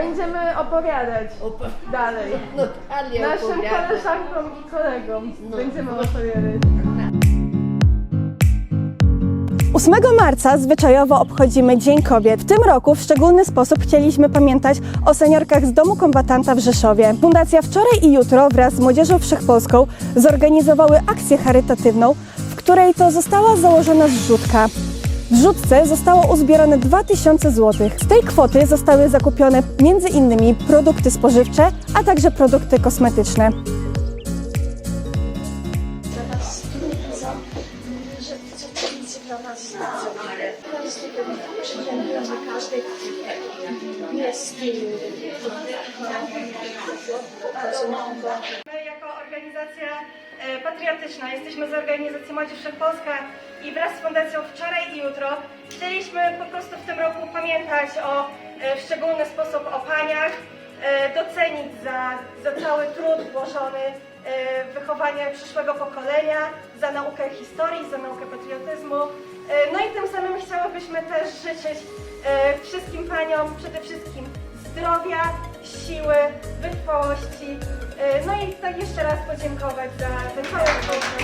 będziemy opowiadać Opa- dalej. No dalej Naszym koleżankom i kolegom No. będziemy opowiadać. 8 marca zwyczajowo obchodzimy Dzień Kobiet. W tym roku w szczególny sposób chcieliśmy pamiętać o seniorkach z Domu Kombatanta w Rzeszowie. Fundacja Wczoraj i Jutro wraz z Młodzieżą Wszechpolską zorganizowały akcję charytatywną, w której to została założona zrzutka. W rzutce zostało uzbierane 2000 zł. Z tej kwoty zostały zakupione m.in. produkty spożywcze, a także produkty kosmetyczne. jest organizacja e, patriotyczna jesteśmy z organizacji Młodzież Wszechpolska i wraz z Fundacją Wczoraj i Jutro chcieliśmy po prostu w tym roku pamiętać o e, w szczególny sposób o paniach, e, docenić za, za cały trud włożony w wychowanie przyszłego pokolenia, za naukę historii, za naukę patriotyzmu. No i tym samym chciałybyśmy też życzyć wszystkim paniom przede wszystkim zdrowia, siły, wytrwałości. Tak jeszcze raz podziękować za ten cały.